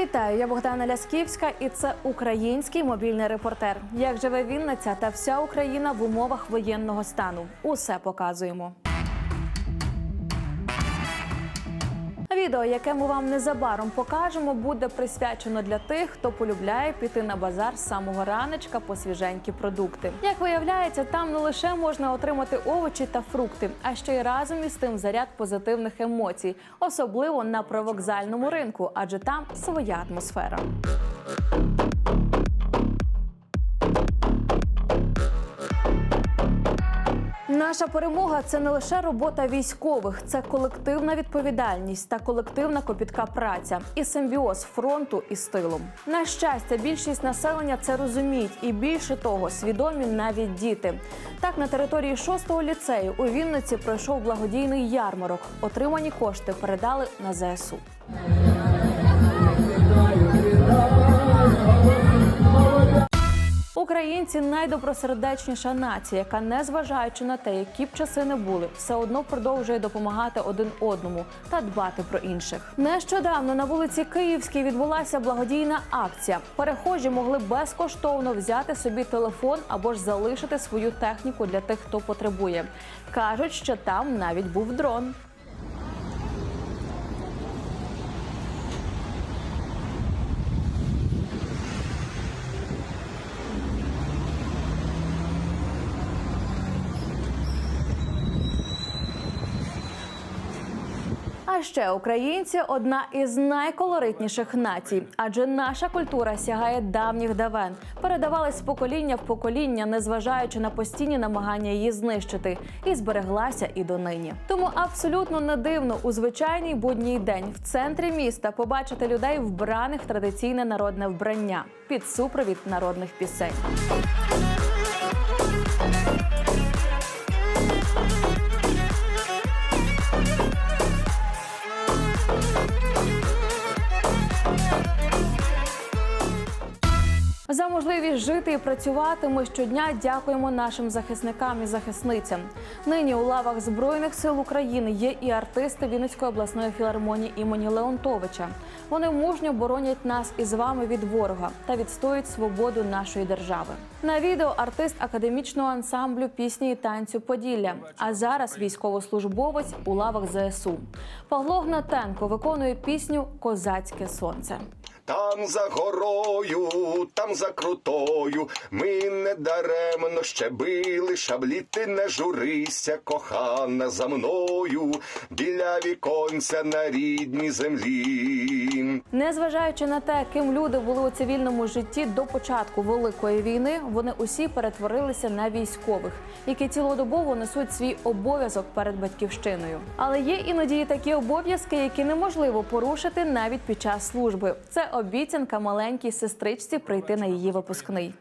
Вітаю, я Богдана Лясківська, і це український мобільний репортер. Як живе Вінниця та вся Україна в умовах воєнного стану. Усе показуємо. Відео, яке ми вам незабаром покажемо, буде присвячено для тих, хто полюбляє піти на базар з самого ранечка по свіженькі продукти. Як виявляється, там не лише можна отримати овочі та фрукти, а ще й разом із тим заряд позитивних емоцій, особливо на привокзальному ринку, адже там своя атмосфера. Наша перемога це не лише робота військових, це колективна відповідальність та колективна копітка праця і симбіоз фронту із тилом. На щастя, більшість населення це розуміють, і більше того, свідомі навіть діти. Так, на території шостого ліцею у Вінниці пройшов благодійний ярмарок. Отримані кошти передали на ЗСУ. Українці найдобросердечніша нація, яка, незважаючи на те, які б часи не були, все одно продовжує допомагати один одному та дбати про інших. Нещодавно на вулиці Київській відбулася благодійна акція. Перехожі могли безкоштовно взяти собі телефон або ж залишити свою техніку для тих, хто потребує. кажуть, що там навіть був дрон. А ще українці одна із найколоритніших націй, адже наша культура сягає давніх давен, передавалась з покоління в покоління, незважаючи на постійні намагання її знищити, і збереглася і донині. Тому абсолютно не дивно у звичайний будній день в центрі міста побачити людей вбраних в традиційне народне вбрання під супровід народних пісень. За можливість жити і працювати ми щодня дякуємо нашим захисникам і захисницям. Нині у лавах збройних сил України є і артисти Вінницької обласної філармонії імені Леонтовича. Вони мужньо боронять нас із вами від ворога та відстоюють свободу нашої держави. На відео артист академічного ансамблю пісні і танцю Поділля. А зараз військовослужбовець у лавах ЗСУ. Павло Гнатенко виконує пісню Козацьке сонце. Там за горою, там за крутою, ми не даремно ще били шаблі, ти не журися, кохана за мною, біля віконця на рідній землі. Незважаючи на те, ким люди були у цивільному житті до початку великої війни, вони усі перетворилися на військових, які цілодобово несуть свій обов'язок перед батьківщиною. Але є іноді і такі обов'язки, які неможливо порушити навіть під час служби. Це обіцянка маленькій сестричці прийти на її випускний.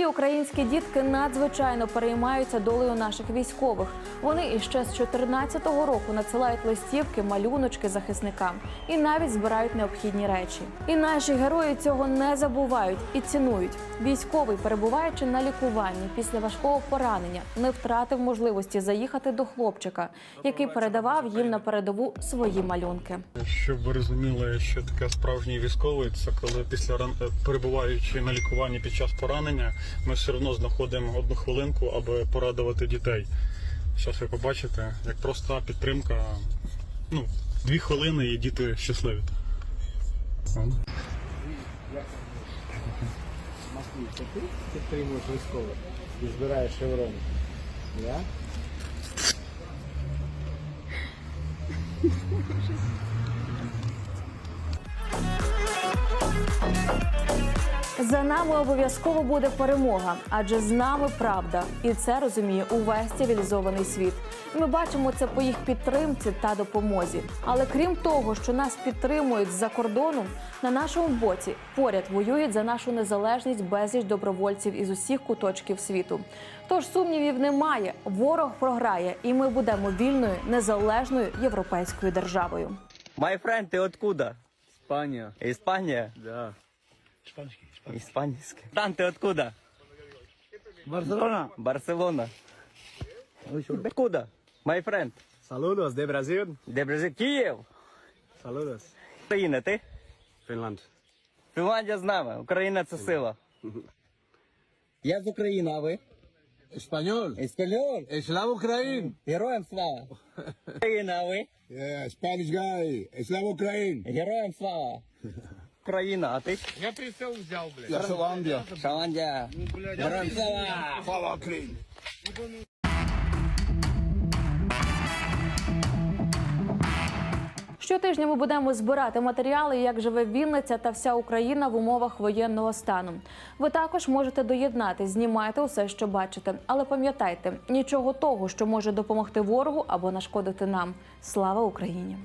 Усі українські дітки надзвичайно переймаються долею наших військових. Вони іще з 14-го року надсилають листівки, малюночки захисникам і навіть збирають необхідні речі. І наші герої цього не забувають і цінують. Військовий, перебуваючи на лікуванні після важкого поранення, не втратив можливості заїхати до хлопчика, який передавав їм на передову свої малюнки. Щоб ви розуміли, що таке справжній військовий, це коли після ран... е, перебуваючи на лікуванні під час поранення, ми все одно знаходимо одну хвилинку, аби порадувати дітей. Зараз ви побачите, як проста підтримка. Ну, дві хвилини і діти щасливі. Ти підтримуєш військових і збираєш шеврони. Я? За нами обов'язково буде перемога, адже з нами правда, і це розуміє увесь цивілізований світ. Ми бачимо це по їх підтримці та допомозі. Але крім того, що нас підтримують з-за кордону, на нашому боці поряд воюють за нашу незалежність безліч добровольців із усіх куточків світу. Тож сумнівів немає. Ворог програє, і ми будемо вільною незалежною європейською державою. My friend, ты откуда? Испания. Испания? Да. Испанский. Дан, ты откуда? Барселона. Барселона. Откуда? My friend. Saludos de Brasil. Де Бразиль? Київ. Saludos. Україна, ти? Фінланд. Фінляндія з нами. Україна це сила. Я з України, а ви? Español. Еспельор. Slavo Ukraine. Героям слава. Україна, а ви? Yeah, Spanish guy. Slavo Ukraine. Героям слава. Україна, а ти? Я Шотландія. Шаландія. Героям слава. Слава Україні. Щотижня ми будемо збирати матеріали, як живе Вінниця та вся Україна в умовах воєнного стану. Ви також можете доєднатись, знімайте усе, що бачите. Але пам'ятайте, нічого того, що може допомогти ворогу або нашкодити нам. Слава Україні!